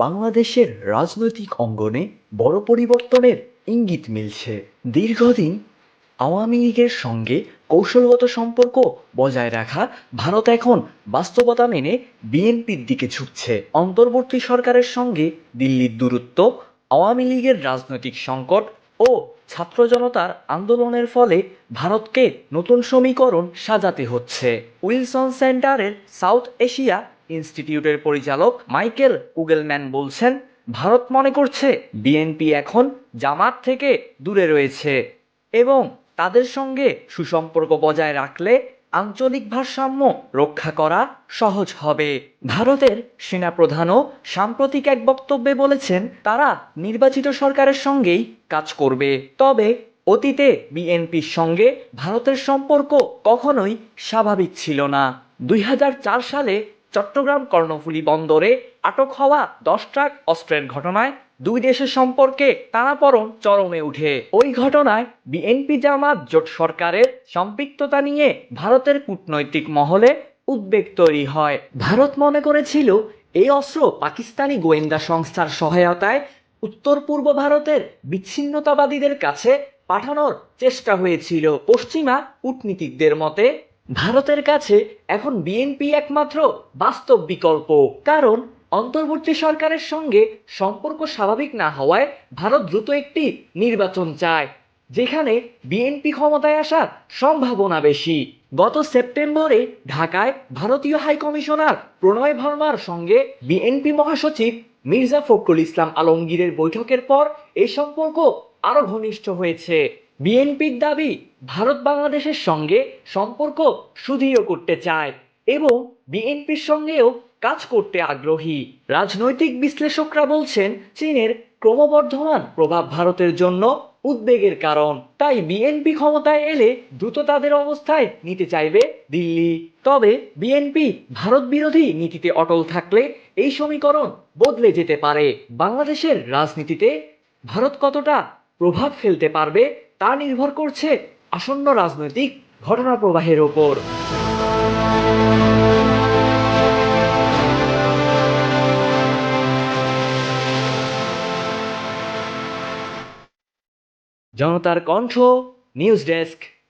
বাংলাদেশের রাজনৈতিক অঙ্গনে বড় পরিবর্তনের ইঙ্গিত মিলছে। দীর্ঘদিন আওয়ামী লীগের সঙ্গে কৌশলগত সম্পর্ক বজায় রাখা ভারত এখন বাস্তবতা মেনে বিএনপির দিকে ঝুঁকছে। অন্তর্বর্তী সরকারের সঙ্গে দিল্লির দূরত্ব, আওয়ামী লীগের রাজনৈতিক সংকট ও ছাত্র জনতার আন্দোলনের ফলে ভারতকে নতুন সমীকরণ সাজাতে হচ্ছে। উইলসন সেন্টারের সাউথ এশিয়া ইনস্টিটিউটের পরিচালক মাইকেল কুগেলম্যান বলছেন, ভারত মনে করছে বিএনপি এখন জামাত থেকে দূরে রয়েছে এবং তাদের সঙ্গে সুসম্পর্ক বজায় রাখলে আঞ্চলিক ভারসাম্য রক্ষা করা সহজ হবে। ভারতের সেনাপ্রধানও সাম্প্রতিক এক বক্তব্যে বলেছেন, তারা নির্বাচিত সরকারের সঙ্গেই কাজ করবে। তবে অতীতে বিএনপির সঙ্গে ভারতের সম্পর্ক কখনোই স্বাভাবিক ছিল না। দুই হাজার চার সালে চট্টগ্রাম কর্ণফুলী বন্দরে আটক হওয়া দশ ট্রাক অস্ত্রের ঘটনায় দুই দেশের সম্পর্কে টানাপড়ন চরমে উঠে। ওই ঘটনায় বিএনপি জামাত জোট সরকারের সম্পৃক্ততা নিয়ে ভারতের কূটনৈতিক মহলে উদ্বেগ তৈরি হয়। ভারত মনে করেছিল এই অস্ত্র পাকিস্তানি গোয়েন্দা সংস্থার সহায়তায় উত্তর পূর্ব ভারতের বিচ্ছিন্নতাবাদীদের কাছে পাঠানোর চেষ্টা হয়েছিল। পশ্চিমা কূটনীতিকদের মতে ভারতের কাছে এখন বিএনপি একমাত্র বাস্তব বিকল্প। কারণ, অন্তর্বর্তী সরকারের সঙ্গে সম্পর্ক স্বাভাবিক না হওয়ায় ভারত দ্রুত একটি নির্বাচন চায়, যেখানে বিএনপি ক্ষমতায় আসার সম্ভাবনা বেশি। গত সেপ্টেম্বরে ঢাকায় ভারতীয় হাইকমিশনার প্রণয় ভার্মার সঙ্গে বিএনপি মহাসচিব মির্জা ফখরুল ইসলাম আলমগীরের বৈঠকের পর এ সম্পর্ক আরও ঘনিষ্ঠ হয়েছে। বিএনপির দাবি ভারত বাংলাদেশের সঙ্গে সম্পর্ক সুদৃঢ় করতে চায় এবং বিএনপির সঙ্গেও কাজ করতে আগ্রহী। রাজনৈতিক বিশ্লেষকরা বলছেন, চীনের ক্রমবর্ধমান প্রভাব ভারতের জন্য উদ্বেগের কারণ। তাই বিএনপি ক্ষমতায় এলে দ্রুত তাদের অবস্থায় নিতে চাইবে দিল্লি। তবে বিএনপি ভারত বিরোধী নীতিতে অটল থাকলে এই সমীকরণ বদলে যেতে পারে। বাংলাদেশের রাজনীতিতে ভারত কতটা প্রভাব ফেলতে পারবে তা নির্ভর করছে আসন্ন রাজনৈতিক ঘটনা প্রবাহের ওপর। জনতার কণ্ঠ নিউজ ডেস্ক।